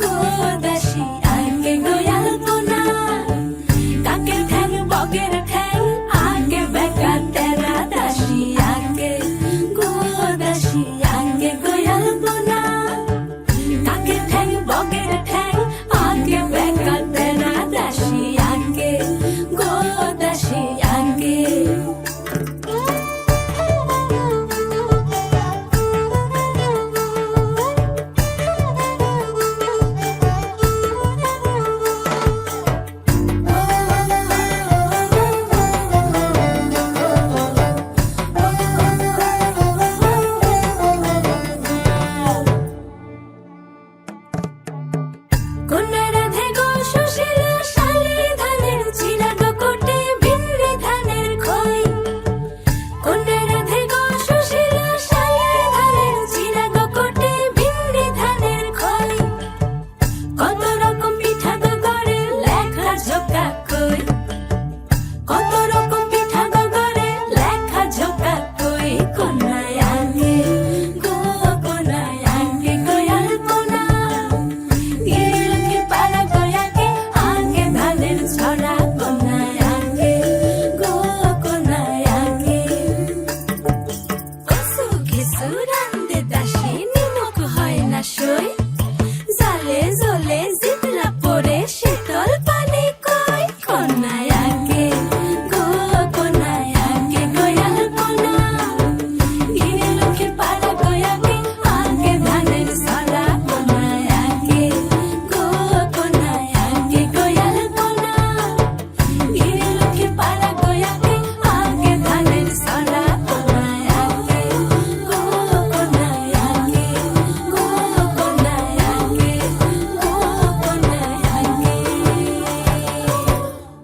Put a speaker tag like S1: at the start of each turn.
S1: গোদাসি, আগে গোয়াল কোনা। কাকে ঠ্যাং বগের ঠ্যাং আগে বেকা তেরা দাসি, আগে গোদাসি, আগে গোয়াল